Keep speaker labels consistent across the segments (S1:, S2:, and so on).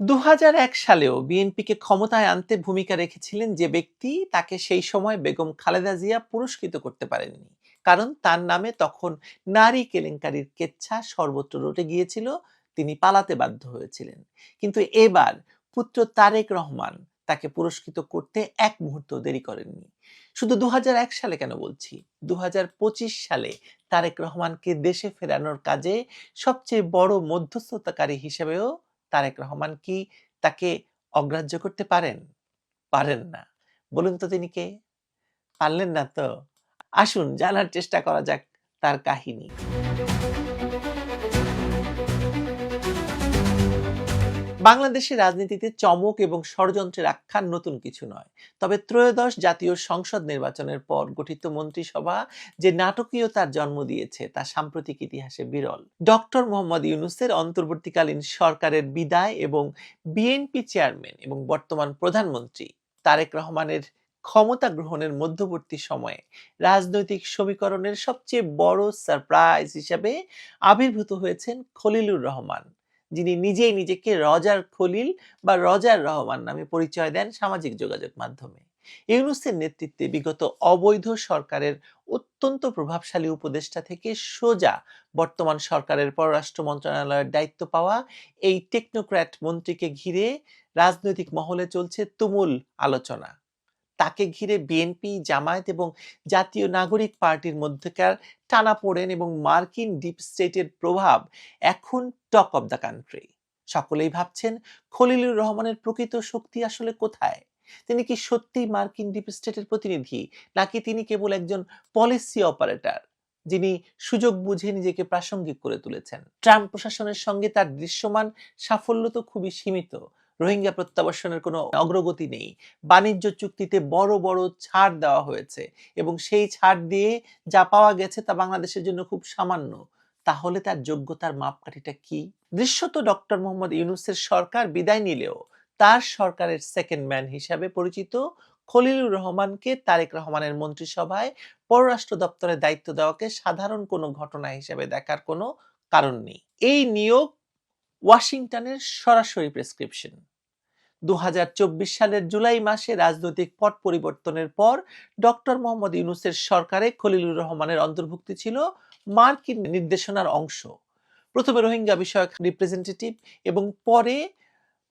S1: দু হাজার এক সালেও বিএনপিকে ক্ষমতায় আনতে ভূমিকা রেখেছিলেন যে ব্যক্তি, তাকে সেই সময় বেগম খালেদা জিয়া পুরস্কৃত করতে পারেননি। কারণ তার নামে তখন নারী কেলেঙ্কারির কেচ্ছা সর্বত্র রটে গিয়েছিল, তিনি পালাতে বাধ্য হয়েছিলেন। কিন্তু এবার পুত্র তারেক রহমান তাকে পুরস্কৃত করতে এক মুহূর্ত দেরি করেননি। শুধু দু হাজার এক সালে কেন বলছি? দু হাজার পঁচিশ সালে তারেক রহমানকে দেশে ফেরানোর কাজে সবচেয়ে বড় মধ্যস্থতাকারী হিসেবেও তারেক রহমান কি তাকে অগ্রাহ্য করতে পারেন? পারেন না। বলুন তো তিনি কে? পারলেন না তো? আসুন, জানার চেষ্টা করা যাক তার কাহিনী। বাংলাদেশের রাজনীতিতে চমক এবং ষড়যন্ত্রের আখ্যান নতুন কিছু নয়। তবে ত্রয়োদশ জাতীয় সংসদ নির্বাচনের পর গঠিত মন্ত্রিসভা যে নাটকীয়তার জন্ম দিয়েছে, তা সাম্প্রতিক ইতিহাসে বিরল। ডক্টর মোহাম্মদ ইউনুসের অন্তর্বর্তীকালীন সরকারের বিদায় এবং বিএনপি চেয়ারম্যান এবং বর্তমান প্রধানমন্ত্রী তারেক রহমানের ক্ষমতা গ্রহণের মধ্যবর্তী সময়ে রাজনৈতিক সমীকরণের সবচেয়ে বড় সারপ্রাইজ হিসাবে আবির্ভূত হয়েছেন খলিলুর রহমান। যিনি নিজেই নিজেকে রজার খলিল বা রজার রহমান নামে পরিচয় দেন সামাজিক যোগাযোগ মাধ্যমে। ইউনুসের নেতৃত্বে বিগত অবৈধ সরকারের অত্যন্ত প্রভাবশালী উপদেষ্টা থেকে সোজা বর্তমান সরকারের পররাষ্ট্র মন্ত্রণালয়ের দায়িত্ব পাওয়া এই টেকনোক্র্যাট মন্ত্রীকে ঘিরে রাজনৈতিক মহলে চলছে তুমুল আলোচনা। তাকে ঘিরে বিএনপি জামায়াত এবং জাতীয় নাগরিক পার্টির মধ্যকার টানাপোড়েন এবং মার্কিন ডিপ স্টেটের প্রভাব এখন টক অব দ্য কান্ট্রি। সকলেই ভাবছেন খলিলুর রহমানের প্রকৃত শক্তি আসলে কোথায়? তিনি কি সত্যি মার্কিন ডিপ স্টেটের প্রতিনিধি, নাকি তিনি কেবল একজন পলিসি অপারেটর, যিনি সুযোগ বুঝে নিজেকে প্রাসঙ্গিক করে তুলেছেন? ট্রাম্প প্রশাসনের সঙ্গে তার দৃশ্যমান সাফল্য তো খুবই সীমিত। রোহিঙ্গা প্রত্যাবাসনের কোনো অগ্রগতি নেই। বাণিজ্য চুক্তিতে বড় বড় ছাড় দেওয়া হয়েছে এবং সেই ছাড় দিয়ে যা পাওয়া গেছে তা বাংলাদেশের জন্য খুব সামান্য। তাহলে তার যোগ্যতার মাপকাঠিটা কি? দৃশ্যত ডক্টর মোহাম্মদ ইউনুসের সরকার বিদায় নিলেও তার সরকারের সেকেন্ড ম্যান হিসাবে পরিচিত খলিলুর রহমানকে তারেক রহমানের মন্ত্রিসভায় পররাষ্ট্র দপ্তরের দায়িত্ব দেওয়াকে সাধারণ কোনো ঘটনা হিসেবে দেখার কোনো কারণ নেই। এই নিয়োগ ওয়াশিংটনের সরাসরি প্রেসক্রিপশন। দু হাজার চব্বিশ সালের জুলাই মাসে রাজনৈতিক পট পরিবর্তনের পর ডক্টর মোহাম্মদ ইউনুসের সরকারে খলিলুর রহমানের অন্তর্ভুক্তি ছিল মার্কিন নির্দেশনার অংশ। প্রথমে রোহিঙ্গা বিষয়ক রিপ্রেজেন্টেটিভ এবং পরে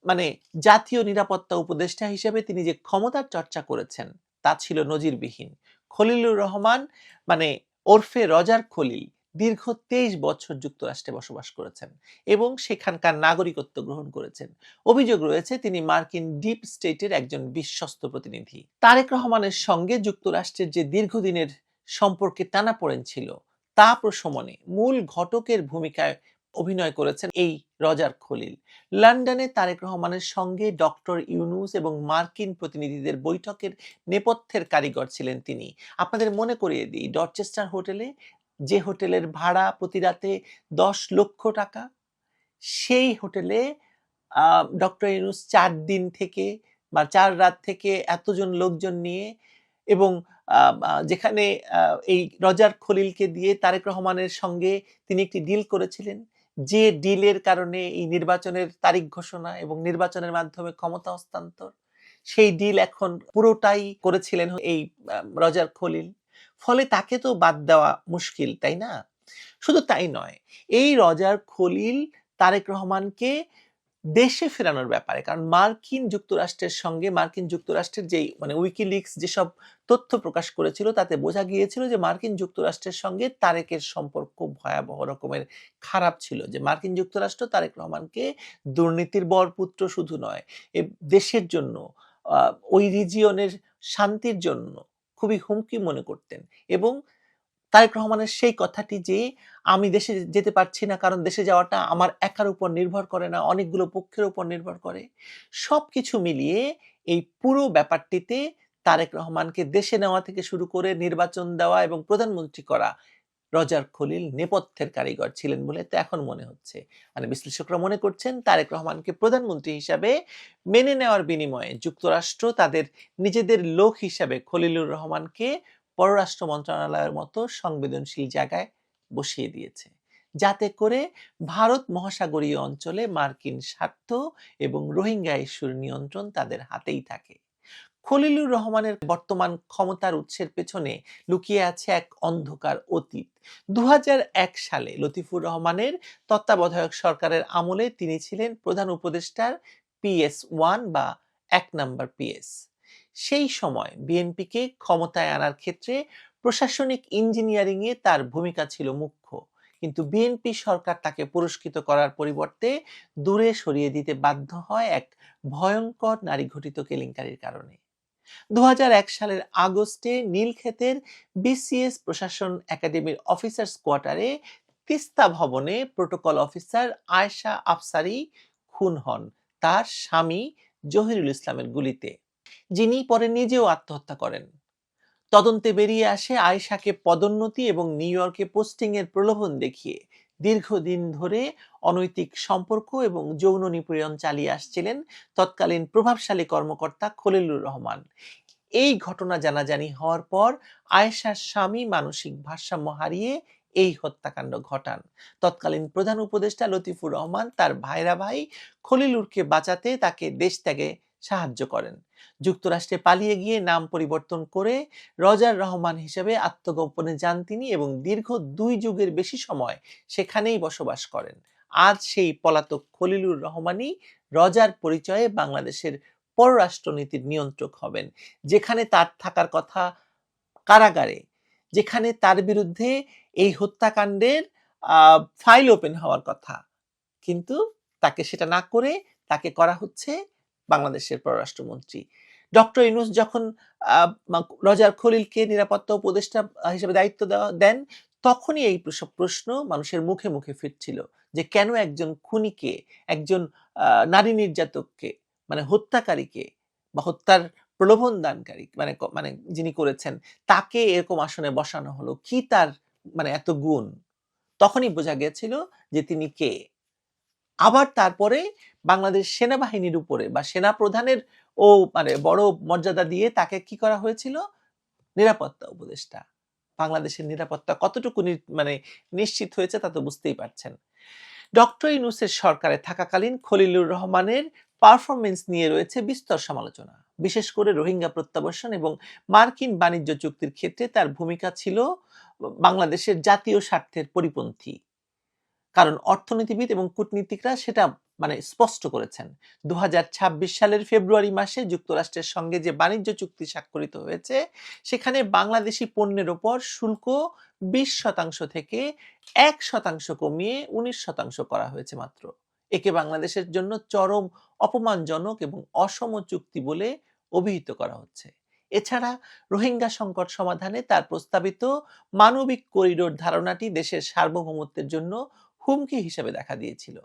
S1: মানে জাতীয় নিরাপত্তা উপদেষ্টা হিসেবে তিনি যে ক্ষমতার চর্চা করেছেন, তা ছিল নজিরবিহীন। খলিলুর রহমান মানে ওরফে রজার খলিল দীর্ঘ তেইশ বছর যুক্তরাষ্ট্রে বসবাস করেছেন এবং সেখানকার নাগরিকত্ব গ্রহণ করেছেন। অভিযোগ রয়েছে, তিনি মার্কিন ডিপ স্টেটের একজন বিশ্বস্ত প্রতিনিধি। তারেক রহমানের সঙ্গে যুক্তরাষ্ট্রের যে দীর্ঘদিনের সম্পর্কে টানাপোড়েন ছিল, তা প্রশমনে মূল ঘটকের ভূমিকায় অভিনয় করেছেন এই রজার খলিল। লন্ডনে তারেক রহমানের সঙ্গে ডক্টর ইউনুস এবং মার্কিন প্রতিনিধিদের বৈঠকের নেপথ্যের কারিগর ছিলেন তিনি। আপনাদের মনে করিয়ে দিই, ডরচেস্টার হোটেলে যে হোটেলের ভাড়া প্রতি রাতে দশ লক্ষ টাকা, সেই হোটেলে ডক্টর ইউনুস চার দিন থেকে বা চার রাত থেকে এতজন লোকজন নিয়ে এবং যেখানে এই রজার খলিলকে দিয়ে তারেক রহমানের সঙ্গে তিনি একটি ডিল করেছিলেন, যে ডিলের কারণে এই নির্বাচনের তারিখ ঘোষণা এবং নির্বাচনের মাধ্যমে ক্ষমতা হস্তান্তর, সেই ডিল এখন পুরোটাই করেছিলেন এই রজার খলিল। ফলে তাকে তো বাদ দেওয়া মুশকিল, তাই না? শুধু তাই নয়, এই রজার খলিল তারেক রহমানকে দেশে ফেরানোর ব্যাপারে, কারণ মার্কিন যুক্তরাষ্ট্রের সঙ্গে, মার্কিন যুক্তরাষ্ট্রের যেই মানে উইকিলিক্স যেসব তথ্য প্রকাশ করেছিল, তাতে বোঝা গিয়েছিল যে মার্কিন যুক্তরাষ্ট্রের সঙ্গে তারেকের সম্পর্ক ভয়াবহ রকমের খারাপ ছিল, যে মার্কিন যুক্তরাষ্ট্র তারেক রহমানকে দুর্নীতির বরপুত্র শুধু নয়, এ দেশের জন্য ওই রিজিয়নের শান্তির জন্য খুবই হুমকি মনে করতেন এবং তারেক রহমানের সেই কথাটি যে, আমি দেশে যেতে পারছি না, কারণ দেশে যাওয়াটা আমার একার উপর নির্ভর করে না, অনেকগুলো পক্ষের উপর নির্ভর করে। সব কিছু মিলিয়ে এই পুরো ব্যাপারটিতে তারেক রহমানকে দেশে নেওয়া থেকে শুরু করে নির্বাচন দেওয়া এবং প্রধানমন্ত্রী করা রজার খলিল নেপথ্যের কারিগর ছিলেন বলে তো এখন মনে হচ্ছে। মানে বিশ্লেষকরা মনে করছেন তারেক রহমানকে প্রধানমন্ত্রী হিসাবে মেনে নেওয়ার বিনিময়ে যুক্তরাষ্ট্র তাদের নিজেদের লোক হিসাবে খলিলুর রহমানকে পররাষ্ট্র মন্ত্রণালয়ের মতো সংবেদনশীল জায়গায় বসিয়ে দিয়েছে। যাতে করে ভারত মহাসাগরীয় অঞ্চলে মার্কিন স্বার্থ এবং রোহিঙ্গা ইস্যুর নিয়ন্ত্রণ তাদের হাতেই থাকে। খলিলুর রহমানের বর্তমান ক্ষমতার উৎসের পেছনে লুকিয়ে আছে এক অন্ধকার অতীত। দু হাজার এক সালে লতিফুর রহমানের তত্ত্বাবধায়ক সরকারের আমলে তিনি ছিলেন প্রধান উপদেষ্টার পিএস ওয়ান বা এক নাম্বার পিএস সেই সময় বিএনপিকে ক্ষমতায় আনার ক্ষেত্রে প্রশাসনিক ইঞ্জিনিয়ারিংয়ে তার ভূমিকা ছিল মুখ্য। কিন্তু বিএনপি সরকার তাকে পুরস্কৃত করার পরিবর্তে দূরে সরিয়ে দিতে বাধ্য হয় এক ভয়ঙ্কর নারী ঘটিত কেলেঙ্কারির কারণে। দু সালের আগস্টে নীলক্ষেতের বিসিএস প্রশাসন একাডেমির অফিসার্স কোয়ার্টারে তিস্তা ভবনে প্রোটোকল অফিসার আয়শা আফসারি খুন হন তার স্বামী জহিরুল ইসলামের গুলিতে, যিনি পরে নিজেও আত্মহত্যা করেন। তদন্তে বেরিয়ে আসে আয়েশাকে পদোন্নতি এবং নিউ ইয়র্কে পোস্টিং এর প্রলোভন দেখিয়ে। দীর্ঘদিন ধরে অনৈতিক সম্পর্ক এবং যৌন নিপীড়ন চালিয়ে আসছিলেন তৎকালীন প্রভাবশালী কর্মকর্তা খলিলুর রহমান। এই ঘটনা জানাজানি হওয়ার পর আয়েশার স্বামী মানসিক ভারসাম্য হারিয়ে এই হত্যাকাণ্ড ঘটান। তৎকালীন প্রধান উপদেষ্টা লতিফুর রহমান তার ভাইরা ভাই খলিলুরকে বাঁচাতে তাকে দেশ ত্যাগে সাহায্য করেন। যুক্তরাষ্ট্রে পালিয়ে গিয়ে নাম পরিবর্তন করে রজার রহমান হিসেবে আত্মগোপনে যান তিনি এবং দীর্ঘ দুই যুগের বেশি সময় সেখানেই বসবাস করেন। আজ সেই পলাতক খলিলুর রহমানই রজার পরিচয়ে বাংলাদেশের পররাষ্ট্রনীতির নিয়ন্ত্রক হবেন, যেখানে তার থাকার কথা কারাগারে, যেখানে তার বিরুদ্ধে এই হত্যাকাণ্ডের ফাইল ওপেন হওয়ার কথা। কিন্তু তাকে সেটা না করে তাকে করা হচ্ছে বাংলাদেশের পররাষ্ট্রমন্ত্রী। ডক্টর ইনুস যখন রজার খলিলকে নিরাপত্তা উপদেষ্টা হিসেবে দায়িত্ব দেওয়া, দেন, তখনই এই সব প্রশ্ন মানুষের মুখে মুখে ফিরছিল যে কেন একজন খুনিকে, একজন নারী নির্যাতককে মানে হত্যাকারীকে বা হত্যার প্রলোভন দানকারী মানে মানে যিনি করেছেন, তাকে এরকম আসনে বসানো হলো। কি তার মানে এত গুণ? তখনই বোঝা গেছিল যে তিনি কে? আবার তারপরে বাংলাদেশ সেনাবাহিনীর উপরে বা সেনা প্রধানের ও মানে বড় মর্যাদা দিয়ে তাকে কি করা হয়েছিল? নিরাপত্তা উপদেষ্টা। বাংলাদেশের নিরাপত্তা কতটুকু মানে নিশ্চিত হয়েছে তা তো বুঝতেই পারছেন। ডক্টর ইনুসের সরকারে থাকাকালীন খলিলুর রহমানের পারফরমেন্স নিয়ে রয়েছে বিস্তর সমালোচনা। বিশেষ করে রোহিঙ্গা প্রত্যাবর্ষণ এবং মার্কিন বাণিজ্য চুক্তির ক্ষেত্রে তার ভূমিকা ছিল বাংলাদেশের জাতীয় স্বার্থের পরিপন্থী। কারণ অর্থনীতিবিদ এবং কূটনীতিকরা সেটা মানে স্পষ্ট করেছেন। দুহাজার ছাব্বিশ সালের ফেব্রুয়ারি মাসে যুক্তরাষ্ট্রের সঙ্গে যে বাণিজ্য চুক্তি স্বাক্ষরিত হয়েছে, সেখানে বাংলাদেশি পণ্যের ওপর শুল্ক বিশ শতাংশ থেকে এক শতাংশ কমিয়ে উনিশ শতাংশ করা হয়েছে মাত্র। একে বাংলাদেশের জন্য চরম অপমানজনক এবং অসম চুক্তি বলে অভিহিত করা হচ্ছে। এছাড়া রোহিঙ্গা সংকট সমাধানে তার প্রস্তাবিত মানবিক করিডোর ধারণাটি দেশের সার্বভৌমত্বের জন্য হুমকি হিসেবে দেখা দিয়েছিল।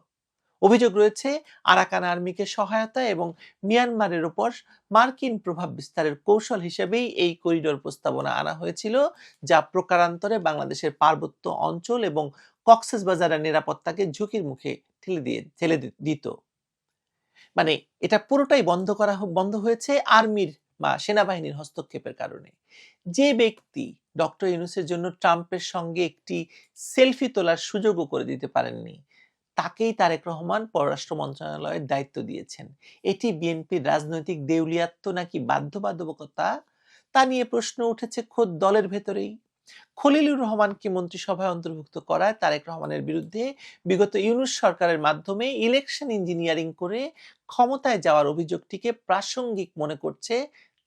S1: অভিযোগ রয়েছে, আরাকান আর্মিকে সহায়তা এবং মিয়ানমারের ওপর মার্কিন প্রভাব বিস্তারের কৌশল হিসেবেই এই করিডোর প্রস্তাবনা আনা হয়েছিল, যা প্রকারান্তরে বাংলাদেশের পার্বত্য অঞ্চল এবং কক্সেস বাজারের নিরাপত্তাকে ঝুঁকির মুখে ঠেলে দিয়ে, ঠেলে দিত। মানে এটা পুরোটাই বন্ধ করা বন্ধ হয়েছে আর্মির বা সেনাবাহিনীর হস্তক্ষেপের কারণে। যে ব্যক্তি ডক্টর ইউনুসের জন্য ট্রাম্পের সঙ্গে একটি সেলফি তোলার সুযোগও করে দিতে পারেননি, তাকেই তারেক রহমান পররাষ্ট্র মন্ত্রণালয়ের দায়িত্ব দিয়েছেন। এটি বিএনপির রাজনৈতিক দেউলিয়াত্ব নাকি বাধ্যবাধকতা, তা নিয়ে প্রশ্ন উঠেছে খোদ দলের ভেতরেই। খলিলুর রহমানকে মন্ত্রিসভায় অন্তর্ভুক্ত করায় তারেক রহমানের বিরুদ্ধে বিগত ইউনুস সরকারের মাধ্যমে ইলেকশন ইঞ্জিনিয়ারিং করে ক্ষমতায় যাওয়ার অভিযোগটিকে প্রাসঙ্গিক মনে করছে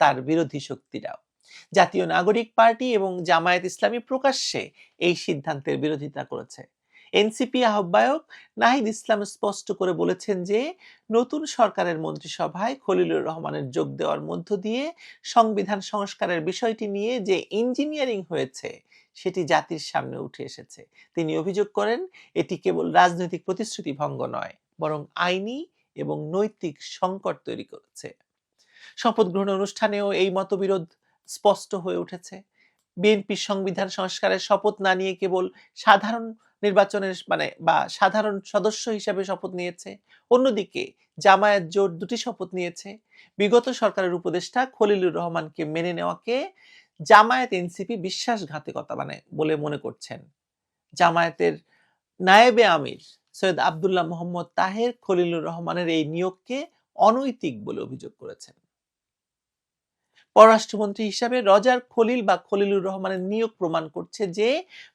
S1: তার বিরোধী শক্তিরাও। জাতীয় নাগরিক পার্টি এবং জামায়াত ইসলামী প্রকাশ্যে এই সিদ্ধান্তের বিরোধিতা করেছে। এনসিপি আহ্বায়ক নাহিদ ইসলাম স্পষ্ট করে বলেছেন যে, নতুন সরকারের মন্ত্রিসভায় খলিলুর রহমানের যোগ দেওয়ার মধ্য দিয়ে সংবিধান সংস্কারের বিষয়টি নিয়ে যে ইঞ্জিনিয়ারিং হয়েছে, সেটি জাতির সামনে উঠে এসেছে। তিনি অভিযোগ করেন, এটি কেবল রাজনৈতিক প্রতিশ্রুতি ভঙ্গ নয়, বরং আইনি এবং নৈতিক সংকট তৈরি করেছে। শপথ গ্রহণ অনুষ্ঠানেও এই মতবিরোধ স্পষ্ট হয়ে উঠেছে। বিএনপির সংবিধান সংস্কারের শপথ না নিয়ে কেবল সাধারণ নির্বাচনের মানে বা সাধারণ সদস্য হিসাবে শপথ নিয়েছে, অন্যদিকে জামায়াত জোট দুটি শপথ নিয়েছে। বিগত সরকারের উপদেষ্টা খলিলুর রহমানকে মেনে নেওয়াকে জামায়াত এনসিপি বিশ্বাসঘাতকতা মানে বলে মনে করছেন। জামায়াতের নায়েবে আমির সৈয়দ আবদুল্লাহ মোহাম্মদ তাহের খলিলুর রহমানের এই নিয়োগকে অনৈতিক বলে অভিযোগ করেছেন। পররাষ্ট্রমন্ত্রী হিসাবে রজার খলিল বা খলিলুর রহমানের নিয়োগ প্রমাণ করছে যে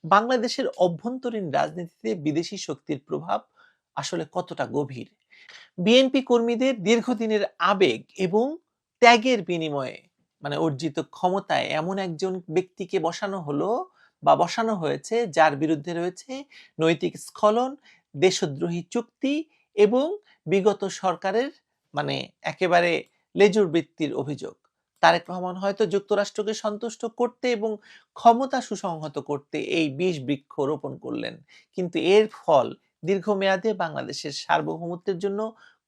S1: বাংলাদেশের অভ্যন্তরীণ রাজনীতিতে বিদেশি শক্তির প্রভাব আসলে কতটা গভীর। বিএনপি কর্মীদের দীর্ঘদিনের আবেগ এবং ত্যাগের বিনিময়ে মানে অর্জিত ক্ষমতায় এমন একজন ব্যক্তিকে বসানো হলো বা বসানো হয়েছে যার বিরুদ্ধে রয়েছে নৈতিক স্খলন, দেশদ্রোহী চুক্তি এবং বিগত সরকারের মানে একেবারে লেজুর বৃত্তির অভিযোগ। তারেক রহমান হয়তো যুক্তরাষ্ট্রকে সন্তুষ্ট করতে এবং ক্ষমতা সুসংহত করতে এই বিষ বৃক্ষ রোপণ করলেন। কিন্তু এর ফল দীর্ঘমেয়াদে বাংলাদেশের সার্বভৌমত্বের জন্য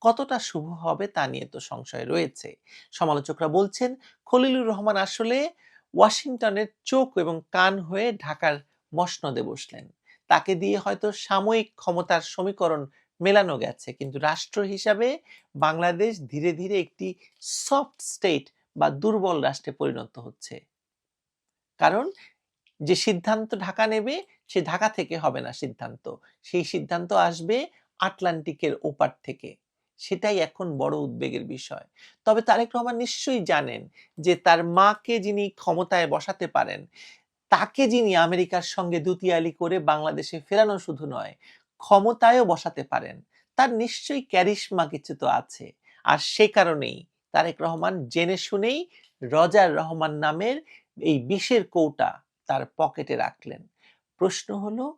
S1: কতটা শুভ হবে তা নিয়ে তো সংশয় রয়েছে। সমালোচকরা বলছেন, খলিলুর রহমান আসলে ওয়াশিংটনের চোখ এবং কান হয়ে ঢাকার মসনদে বসলেন। তাকে দিয়ে হয়তো সাময়িক ক্ষমতার সমীকরণ মেলানো গেছে। কিন্তু রাষ্ট্র হিসাবে বাংলাদেশ ধীরে ধীরে একটি সফট স্টেট বা দুর্বল রাষ্ট্রে পরিণত হচ্ছে। কারণ যে সিদ্ধান্ত ঢাকা নেবে, সে ঢাকা থেকে হবে না সিদ্ধান্ত। সেই সিদ্ধান্ত আসবে আটলান্টিকের ওপার থেকে। সেটাই এখন বড় উদ্বেগের বিষয়। তবে তারেক রহমান নিশ্চয়ই জানেন যে তার মাকে যিনি ক্ষমতায় বসাতে পারেন, তাকে যিনি আমেরিকার সঙ্গে দুতিয়ালি করে বাংলাদেশে ফেরানো শুধু নয়, ক্ষমতায়ও বসাতে পারেন। তার নিশ্চয়ই ক্যারিশমা কিছু তো আছে। আর সে কারণেই তারেক রহমান জেনে শুনেই রজার রহমান নামের এই বিষের কৌটা তার পকেটে রাখলেন। প্রশ্ন হলো,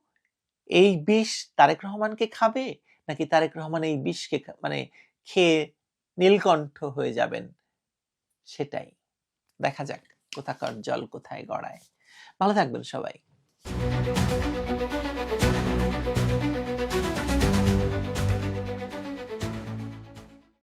S1: এই বিষ তারেক রহমানকে খাবে? নাকি তারেক রহমান এই বিষকে মানে খেয়ে নীলকণ্ঠ হয়ে যাবেন? সেটাই। দেখা যাক কোথাকার জল কোথায় গড়ায়। ভালো থাকবেন সবাই।